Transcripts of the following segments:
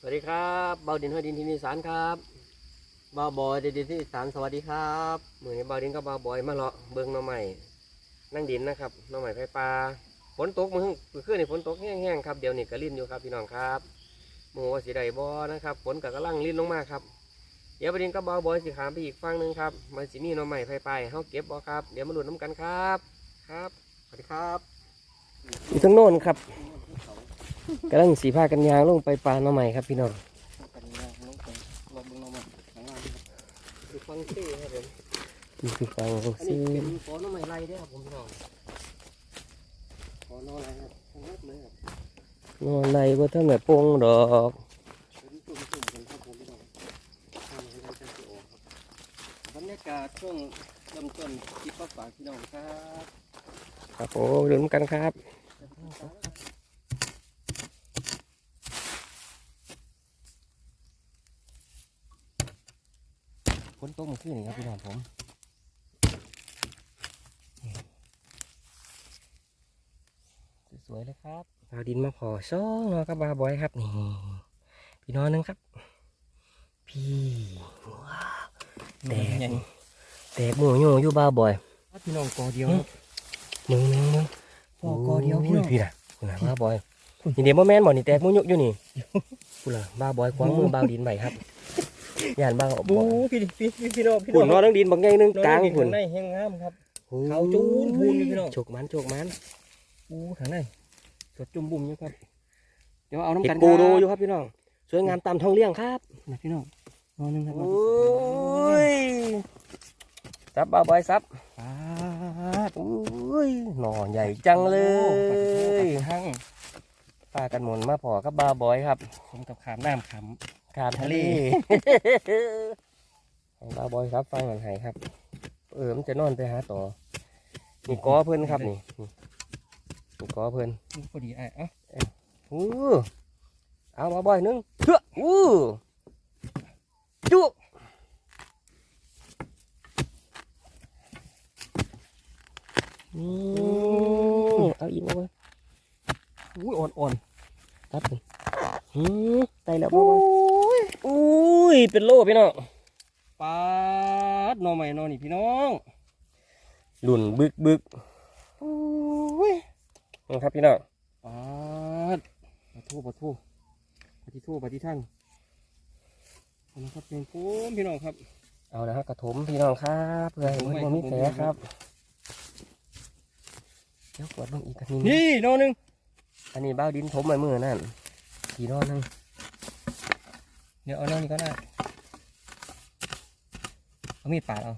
สวัสดีครับเบาดินห้อยดินที่นิสานครับเบาบอยดินที่นิสานสวัสดีครับมือนี้เบาดินกับเบาบอยมาเลาะเบิ้งหน้องใหม่นั่งดินนะครับหน้องใหม่ไฟปลาฝนตกมือมือขึ้นนี่ฝนตกแห้งๆครับเดี๋ยวนี้ก็ลิ้นอยู่ครับพี่น้องครับหมูว่าสีใดบอนะครับฝนก็กำลังลิ้นลงมาครับเดี๋ยวเบาดินกับเบาบอยสิขามไปอีกฝั่งหนึ่งครับมันสิมีหน้องใหม่ไฟปลาให้เฮาเก็บบอครับเดี๋ยวมาลุ้นน้ำกันครับครับสวัสดีครับอยู่ทั้งโน้นครับ กำลังสีผ้ากันยางลงไปปลาหน้องใหม่ครับพี่น้องกันยางลงไปลองเบิ่งลองมาข้างล่างนี่ครับคือฟังซี่ครับผมนี่คือฟังอันซีนี้เป็นฟอนน้ำใหม่ไรเด้อครับผมพี่น้องขอนอนอะไรครับข้างล่างเลยครับนอนในว่าท่านแม่ปงดอกเป็นจุ่มจุ่มๆกันครับผมพี่น้องทำให้ได้จังสิออกครับบรรยากาศช่วงเริ่มต้นคลิปมาฝากพี่น้องครับ ครับผมลุ้นกันครับ ฝนตกเมื่อคืนนี่ครับพี่น้องผมสวยๆเลยครับเอาดินมาพอซ่องเนาะครับบาบอยครับนี่พี่น้องหนึงครับ พี่ว้าวแตกแตกหมูอยู่อยู่บาบอยพี่น้องกอเดียวครับมึงมึงมึงพอกอเดียวพี่น้องโพี่น่ะคุณน่ะบาบอยนี่เดี๋ยวบ่แม่นบ่นี่แตกหมูยุกอยู่นี่คุณล่ะบาบอยควางมือบาวดินไปครับ ย่านบาบบูอยพี่พี่พี่พี่น้องพี่ฝุ่นน้นอองนทั้งดินบางไงนึงกลางฝุ่ฝุ่นนในแห้งงามครับเขาจูนพูนอยู่พี่น้องโฉกมันโฉกมันอู้ข้างในสดจุ่มบุ่มอยู่ครับเดี๋ยวเอาน้ำเห็กัดนปูคดูรับอยู่ครับพี่น้องสวยงามตามท้องเลี้ยงครับนะพี่น้องนอนหนึงครับโอ้ยซับบาบอยซับปาดโอ้ยหน่อใหญ่จังเลยทั้งปลากันหมุนมาพอกับบาบอยครับผมกับขามน้ำข ขาดทะเลให้บาบอยครับฟังหน่อยให้ครับ เออมันจะนอนไปหาต่อนี่กอเพิ่นครับนี่นี่นี่กอเพิ่นำพอดีไอ้เอ้าอู้เอามาบ่อยหนึงเชื่ออู้จุนี่เอาอีกมาไว้อุ้ยอ่อนอ่อนตัดไปหืม ไตแล้วบ่บ่อยอุ้ยเป็นโลพี่น้องปาดหนอใหม่นอนี่พี่น้องหลุ่นบึกบึกอุ้ยนะครับพี่น้องปาดปะทูปะทูปะทิทูปะทิทั่งเอานะครับเป็นฟูมพี่น้องครับ เอานะฮะกระถมพี่น้องครับเพื่อให้มันบ่มีแผลครับเดี๋ยวกวดลงอีกกันนิดนี่นอหนึงอันนี้บ้าวดินถมมามือนั่น ขี่นอนนึงเดี๋ยวเอานอนี่ก็ได้เอามีดปาดเอา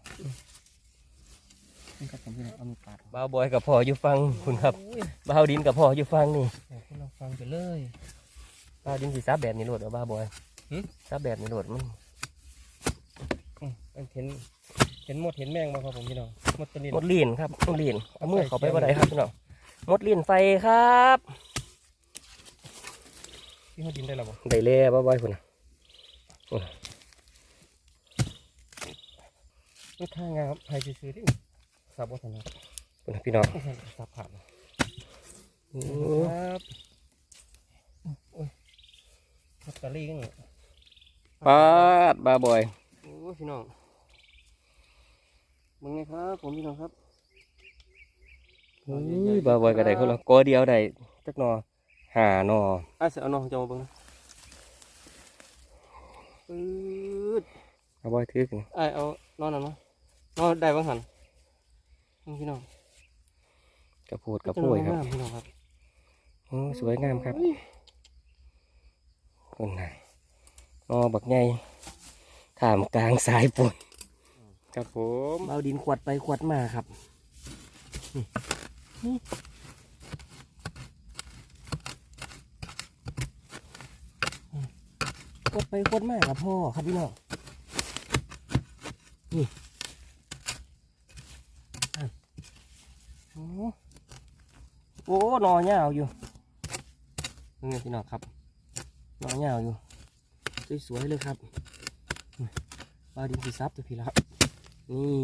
นี่ครับผมพี่น้องเอามีดปาดเอาบ้าวบอยกับพ่ออยู่ฟังคุณครับอุ้ยบ้าวดินกับพ่ออยู่ฟังนี่เดี๋ยวคุณลองฟังไปเลย บ้าวดินสีซับแบบนี้โหลดเอาบ้าวบอยหึ ซับแบบนี้โหลดมันอืมเห็นเห็นหมดเห็นแมงมาครับผมพี่น้องหมดตัวนี้หมดลีนครับหมดลีนเอามือเข้าไปบ่ได้ครับพี่น้องหมดลีนไฟครับ ที่เขาดินได้แล้วบ่ได้เล่บ้าวบอยคุณน่ะนี่ข้างงามไฮซื้อๆที่สับวัฒนะคุณน่ะพี่น้องสับขาดนะโอ้ครับโอ้ยลอตเตอรี่กันปาดบ้าวบอยโอ้ยพี่น้องมึงไงครับผมพี่น้องครับอุ้ยบ้าวบอยก็ได้คนละกอเดียวได้จักหนอ หาหนออะเสียเอาน้องจะมาเบิ่งนะปื๊ดบ้าวบอยถือกันไอ้เอานอนนั่นนะนอนได้บ้างหันนี่พี่น้องกระพูดกระพูดครับพี่น้องครับโอ้สวยงามครับคนไหนนอบักใหญ่ถามกลางสายฝนครับผมเอาดินขวดไปขวดมาครับ ขวดไปขวดมากับพ่อครับพี่น้องนี่อะโอ้โอ้นอเงาวอยู่นี่ไงพี่น้องครับนอเงาวอยู่สวยๆเลยครับปลาดินสีซับตัวพี่ละครับนี่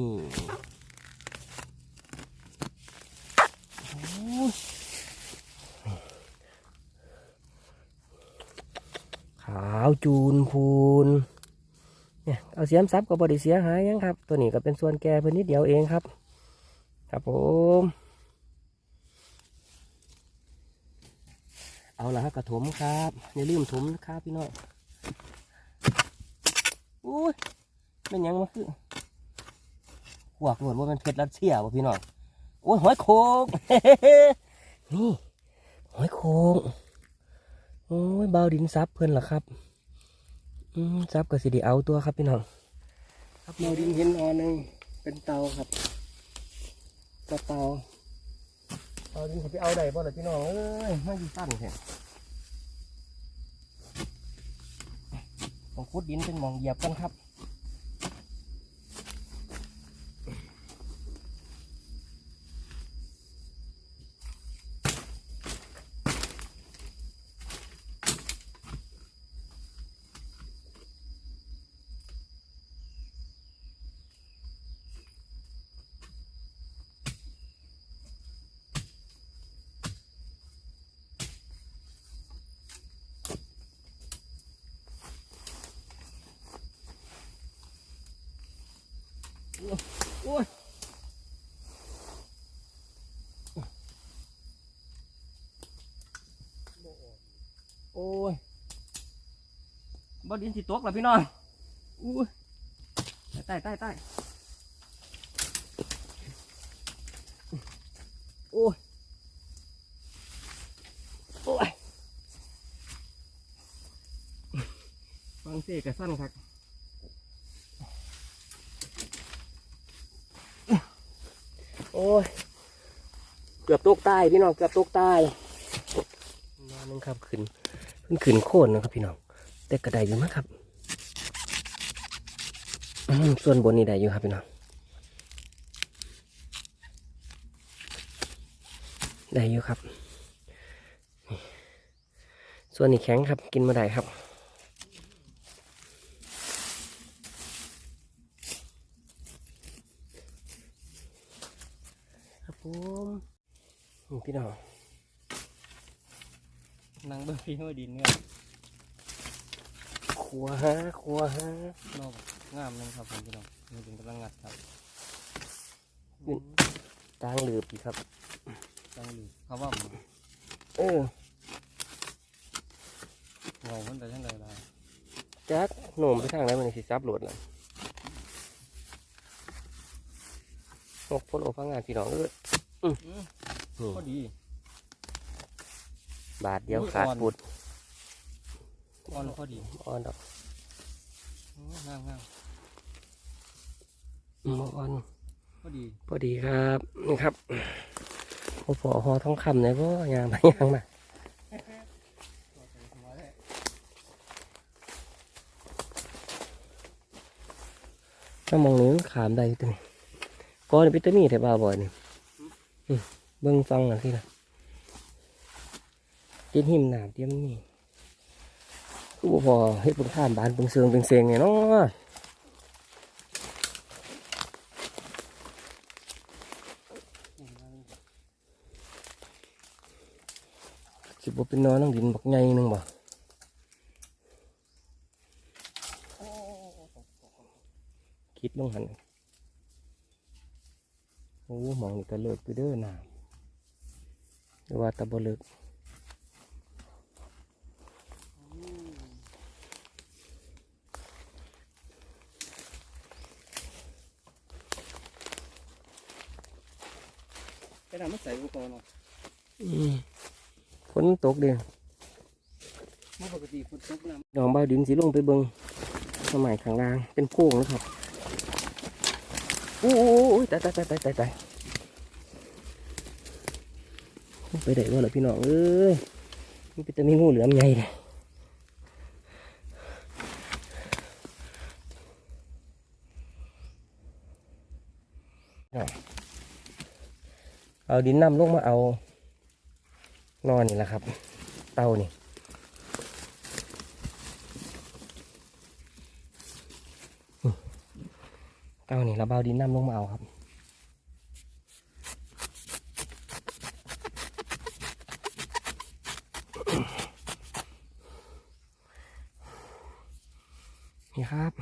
โอ้ยครับาวจูนพูนเนี่ยเอาเสียมซับก็บริเสียหายยังครับ ตัวนี้ก็เป็นส่วนแก่เพิ่นนิดเดียวเองครับ ครับผมเอาละครับกระถมครับอย่าลืมถมนะครับพี่น้องอุ้ยเป็นยังมาคือหวกหนวดว่าเป็นเพชรรัสเซียบ่พี่น้องโอ้ยหอยโขงนี่หอยโขงโอ้ยเบาดินซับเพิ่นล่ะครับ ซับก็สิไดีเอาตัวครับพี่น้องครับเราดินเห็นนอนหนึ่งเป็นเตาครับกระเตาเตาดินสิไปเอาได้บ่ล่ะพี่น้องเอ้ยไม่ดีสั้นแท้ต้องขุดดินเป็นหมองเหยียบกันครับ โอ้ยโอ้ยบดินสิตกแล้วพี่น้องอู้ยใต้ใต้ใต้โอ้ยโอ้ยฟังเสียกระสั้นครับ โอ้ย เกือบตกใต้พี่น้องเกือบตกใต้นอนนึงครับขึ้นขึ้นขึ้นโค่นนะครับพี่น้องแต่กระไดอยู่มั้งครับส่วนบนนี่ได้อยู่ครับพี่น้องได้อยู่ครับ ส่วนนี้แข็งครับกินมาได้ครับผมนี่ พี่น้องนั่งเบิ่งพี่ห้อยดินเนี่ยขัวฮะขัวฮะนอกงามเลยครับผมพี่น้องนี่เป็นกำลังงัดครับตางหลืบอีกครับตั้งอยู่เขาว่าหมูเออเงามันแต่ช่างใดล่ะจักโหน่มไปทางไหนมันสิซับโหลดนะนกพ่นโอพังงานพี่น้องเอ้ยอื้อนี่ พอดี บาทเดียวอุ้ยขาดอ่อนปุดอ่อนพอดีอ่อนดอกโอ้งามงามอืมอ่อนพอดีพอดีครับนี่ครับโอ้พอหอทองคำเลยพ่ยางไปยางมาถ้ามองนี้มันขามได้ตัวนี้ก้อนพิตามีแต่บ้าบ่อยนี่อืม เบิ้งฟังหน่อยสินะติดหิมหนามเตรียมนี่คือบ่พอเฮ็ดเบิ่งข้ามบานเบิ่งเสืองเบิ่งเสียงไงเนาะสิบ่เป็นนอนน้องดินบักใหญ่นึงบ่คิดลงหันโอ้หมองนี่ก็เลิกไปเด้อน้ำ หรือว่าแตะบ่เลิกไปทำมันใส่อุปกรณ์เนาะอืมฝนตกเด้เมื่อปกติฝนตกน้ดองเบาดินสีลงไปเบิงสมัยข้างล่างเป็นโค้งนะครับโอ้โหตายตายตายตายตายตาย ไปได้ว่าเหรอพี่น้องเอ้ยมันเป็นแต่มีงูเหลือมใหญ่เลยเอาดินน้ำลงมาเอา นอนนี่แหละครับ เตานี่เอานี่เระเบาดินน้ำลงมาเอาครับ นี่ครับ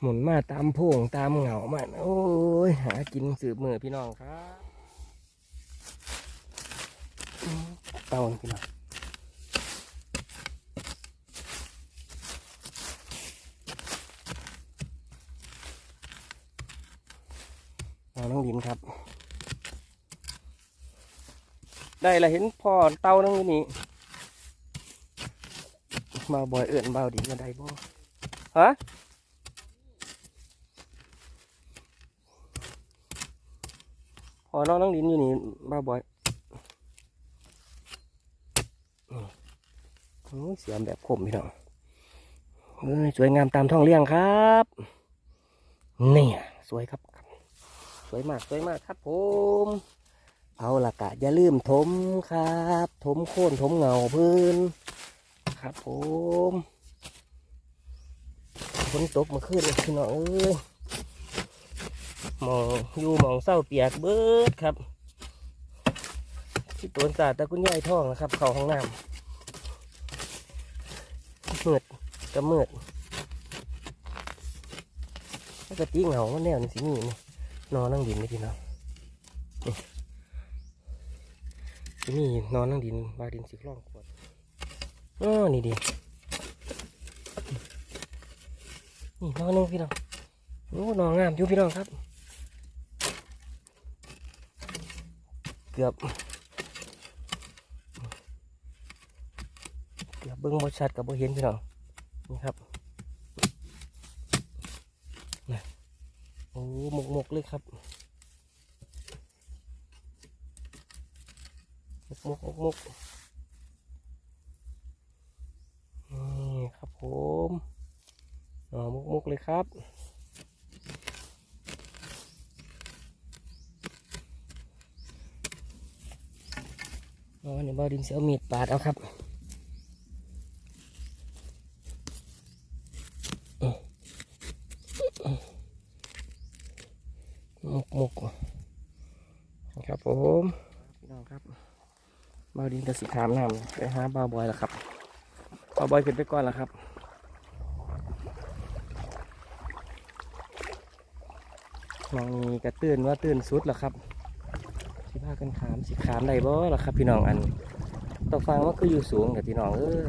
หมุนมาตามพวงตามเหงามันโอ้ยหากินสืบมือพี่น้องครับเตาพี่น้องเอาน้องดินครับ ได้ละเห็นพ่อเตานั่งยืนี่ มาบ่อยเอื่นเบาดินก็ได้บ่ฮะพอน้องน้องดินอยู่นี่บ้าบอยอืมโอ้ยเสียมแบบคมพี่น้องเอ้ยสวยงามตามท้องเลี้ยงครับนี่สวยครับ สวยมากสวยมากครับผมเอาละกะอย่าลืมถมครับ ถมโค่นถมเงาพื้น ครับผมฝนตกมาขึ้นพี่น้องเอ้ยมองอยู่มองเศร้าเปียกเบิดครับที่ตัวนศาสตร์ตะกุนยายท่องนะครับ เข้าห้องน้ำเมืดก็มืดแล้วก็ตีเหงามันแนวนี่สิมีนี่นอนนั่งดินนี่พี่น้องนี่นอนนั่งดินบาดินสีคล่องขวด อ๋อนี่ดีนี่นอนนึงพี่น้องโอ้นอนงามอยู่พี่น้องครับ เกือบ เกือบเบิ้งบ่ชัดกับบ่เห็นพี่น้อง นี่ครับนะโอ้หมกหมกเลยครับหมกหมกหมกๆนี่ครับผมอ๋อหม เลยครับ อ๋อนี่บ่ดินเสียวมีดปาดเอาครับหมกหมกครับผมพี่น้องครับบ่ดินจะสิขามน้ำไปหาบ่าวบอยแล้วครับบ่าวบอยขึ้นไปก่อนแล้วครับ มองนี้ก็ตื่นว่าตื่นสุดแล้วครับสิพากันขามสิขามได้บ่หรอครับ พี่น้องอันต่อฟังว่าคืออยู่สูงแต่พี่น้องเออ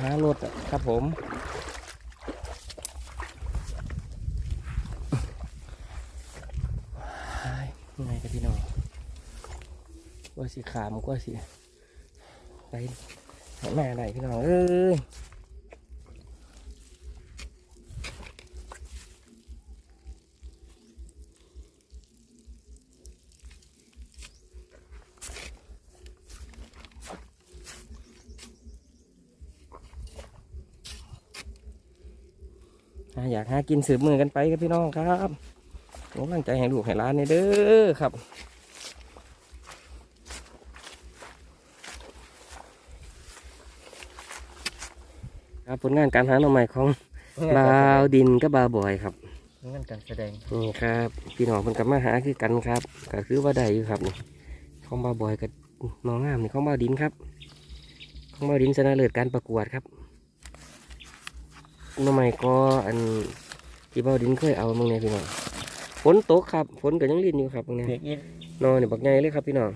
หารถอะครับผม ยังไงกันพี่น้องกว่าสิขามกว่าสิไปหาแม่ไหนพี่น้องเอ้ย อ่าอยากหากินสืบมือกันไปครับพี่น้องครับกำลังใจให้ลูกให้ร้านนี่เด้อครับครับผลงานการหาหน่อใหม่ของบาวดินกับบาวบอยครับงานการแสดงนี่ครับพี่น้องเพิ่นกลับมาหาคือกันครับก็คือว่าได้อยู่ครับนี่ของบาวบอยกับน้องงามนี่ของบาวดินครับ ของบาวดินชนะเลิศการประกวดครับ หน่อใหม่ก็อันที่บาวดินเคยเอามึงเนี่ยพี่น้องฝนตกครับฝนก็ยังลินอยู่ครับมึงเนี่ยเด็กอินนอนนี่บักใหญ่เลยครับพี่น้อง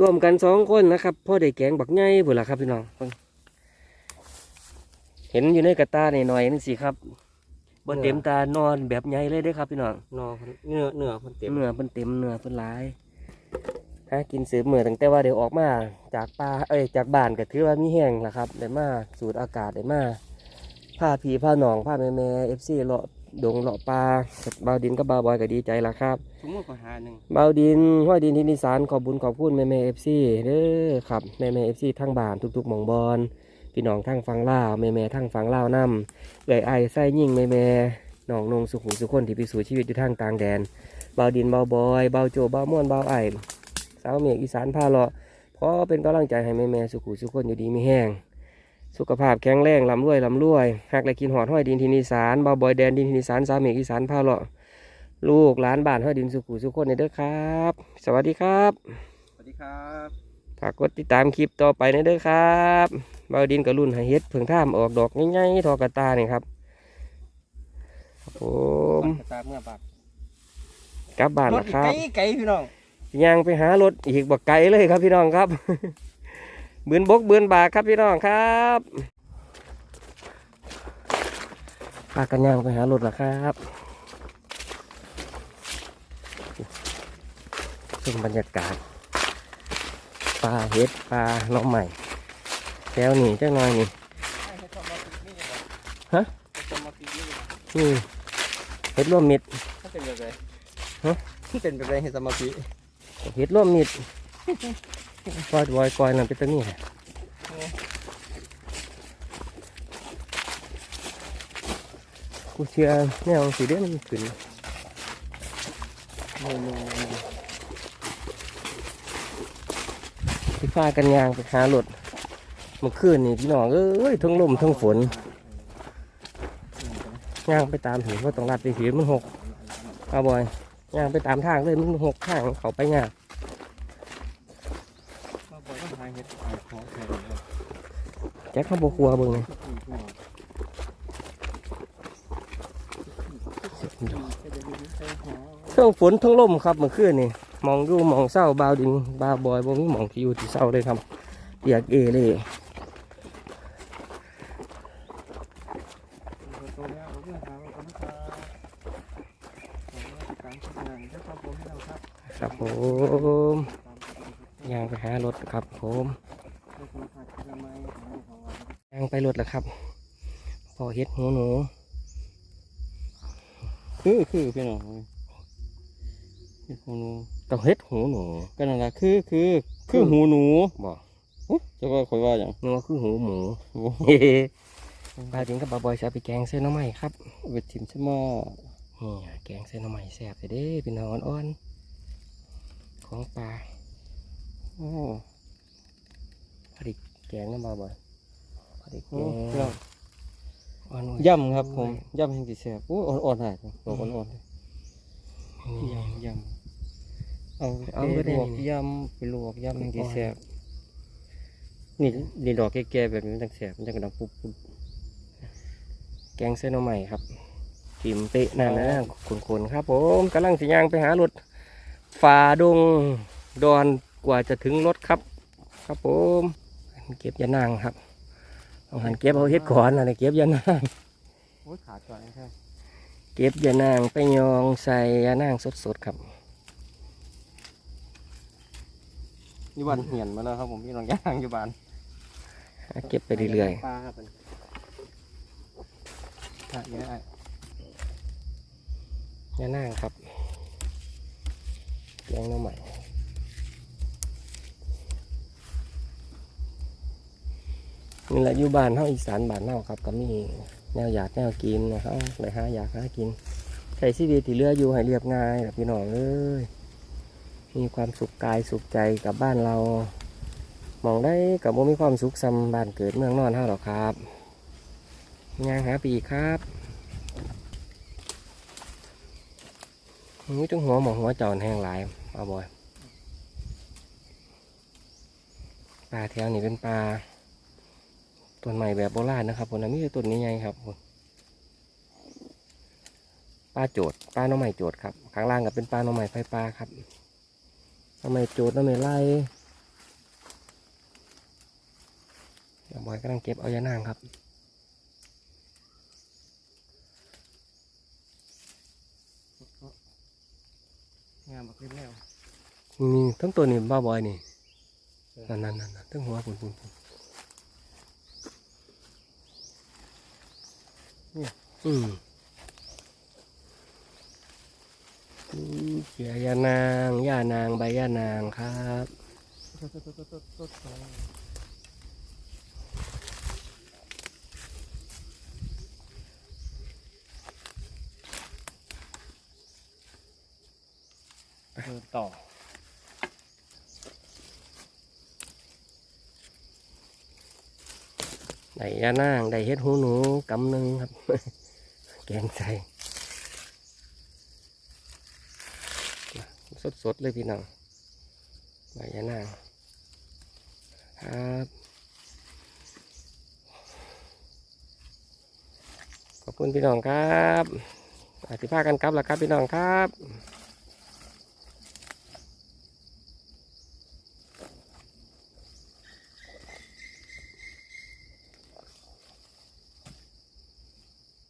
รวมกันสองคนนะครับพ่อได้แกงบักใหญ่บุละครับพี่น้องเพิ่งเห็นอยู่ในกระตาหน่อยๆนึงสิครับบนเต็มตานอนแบบใหญ่เลยเด้อครับพี่น้องนอเนื้อเนื้อคนเต็มเนื้อเพิ่นเต็มเนื้อเพิ่นหลายหากินเสือเมื่อตั้งแต่ว่าเดี๋ยวออกมาจากป่าเอ้ยจากบ้านก็ถือว่ามีแห้งล่ะครับได้มาสูดอากาศได้มา ผ้าผีผ้าหนองผ้าแม่แม่เอฟซีเลาะดงเลาะปลาบาวดินกับบาวบอยก็ดีใจละครับสมมติก็หาหนึ่งเบาดินห้อยดินที่นิสานขอบบุญขอบคุณแม่แม่เอฟซีเด้อครับแม่แม่เอฟซีทั้งบ้านทุกๆหมองบอลพี่น้องทั้งฟังล่าวแม่แม่ทั้งฟังล่าวนํเอ่ยไอายไส้ยิ่งแม่แม่น้องนงสุขุมสุคนที่ไปสู่ชีวิตอยู่ทางต่างแดนเบาดินเบาบอยเบาโจเบาม่วนเบาไอสาวเมียกอีสานพาเลาะเพราะเป็นกำลังใจให้แม่แม่ๆสุขุสุขคนอยู่ดีมีแห้ง สุขภาพแข็งแรงลำรวยลำรวยหากและกินหอดห้อยดินทินอีสานเบาบอยแดนดินทินอีสานสาวเมียกอีสานพาเลาะลูกหลานบ้านห้อยดินสุขุสุขคนในเด้อครับ สวัสดีครับ สวัสดีครับฝากกดติดตามคลิปต่อไปในเด้อครับเบาดินกับรุ่นให้เฮ็ดเพิ่งท่ามออกดอกง่ายๆทอกระตานี่ครับครับผมตาเมื่อปากกลับบ้านรแล้ถวครับไกลไกลพี่น้องย่างไปหารถอีกบักไกลเลยครับพี่น้องครับ บืนบกบืนบากครับพี่น้องครับพากันย่างไปหารถแล้วครับชมบรรยากาศปลาเห็ดปลาหน้องใหม่แถวนี้จังหน่อยนี่ฮะสมาธินี่นี่เห็ดร่วมมิดถ้าเป็นแบบไรฮะเป็นแบบไรให้สมาธิเห็ดร่วมมิด กอยวอยกอยนั่นเป็นตัวนี้กูเชื่อแนวสีเด่นมันขึ้นโมโมที่พากันยางไปหารถเมื่อคืนนี่พี่น้องเอ้ยทั้งลมทั้งฝนย่างไปตามถึงว่าต้องรัดไปสีมันหกเอาบอยย่างไปตามทางเลยมันหกทางเขาไปยาก ก็บอกว่าหาเห็ดหาของแถวนี้ แจ็คเข้าบครัวเบิ่งเลยเครื่องฝนทั้งลมครับเมื่อคืนนี่มองดูมองเศร้าบาวดินบาวบอยบ่มีมองที่อยู่ที่เศร้าเลยครับเปียกเอเลยครับผมให้เราครับครับผมย่างไปหารถครับผมคุณผัดละไมของของเรา ย่างไปรถแล้วครับ พอเฮ็ดหัวหนูคือคือพี่น้องเห็ดหูหนูต้องเฮ็ดหูหนูก็นั่นแหละคือคือคือหูหนูบอกจะว่าคอยว่าอย่างนึกว่าคือหูหมูโอ้เฮ้ปลาดินกับบาวบอยจะเอาไปแกงเส้นหน้ำใหม่ครับไปถิ่มใช่ไหมนี่แกงเส้นหน้ำใหม่แซ่บเลยเด้เป็นน้องอ่อนๆของปลาโอ้พอดีแกงน้ำบาวบอย พอดีแกโอ้งพี่น้องอ่อนย่ำครับผมย่ำแห่งติแสบโอ้อ่อนๆหายตัวอ่อนๆนี่ยำยำเอาเอาไปไปได้ลวกนี่ยำไปลวกยำมันอ่ดีอนแซ่บนี่นี่ดอกแก่ๆแบบนี้มันจังแซ่บมันจังกระดังปุ๊บปุ๊บแกงเส้นหน้ำใหม่ครับกิมเตะนั่นนะขุนๆครับผมกำลังสิย่างไปหารถฝ่าดงดอนกว่าจะถึงรถครับ ครับผมเก็บยานางครับ เอาหันเก็บเอาเฮ็ดก่อนอะไรเก็บยานางโอ้ยขาดก่อนนะครับเก็บยานางไปยองใส่ยานางสดๆครับนี่วันเหียนมาแล้วครับผมพี่น้องย่างอยู่บ้านหาเก็บไปเรื่อยปลาครับมันขาดเยอะไอ้ๆยานางครับแกงหน้ำใหม่ นี่แหละอยู่บ้านเฮาอีสานบ้านเฮาครับก็มีแนวอยากแนวกินนะเฮาเลยหาอยากหากินใช้ชีวิตที่เลืออยู่ให้เรียบง่ายนะพี่น้องเอ้ยมีความสุขกายสุขใจกับบ้านเรา มองได้กับบ่มีความสุขซ้ำบ้านเกิดเมืองนอนเฮาหรอกครับย่างหาปีครับนี่ต้องหัวหมองหัวจอนแห้งหลายเอาบ่อยปลาแถวนี้เป็นปลา ต้นใหม่แบบโบราณนะครับผมนะมีต่ต้นนี้ไงครับผมปลาโจดปลาหน้องใหม่โจดครับข้างล่างก็เป็นปลาหน้องใหม่ไฟปลาครับหน้องใหม่โจดหน้องใหม่ไล่ยวบอยกำลังเก็บเอายานางครับงามแบบเรียบมีทั้งตัวนี่บ้าบอยนี่นั่นนั่นนั่นนั่นทั้งหัวปุ่นปุ่นปุ่น อืมอืมเกี่ยยานางย่านางใบย่านางครับๆเดินต่อได้ยานางได้เฮ็ดหูหนูกำหนึ่งครับ แกงใส่สดๆเลยพี่น้องใบยานางครับขอบคุณพี่น้องครับอธิภาคกันครับแล้วครับพี่น้องครับ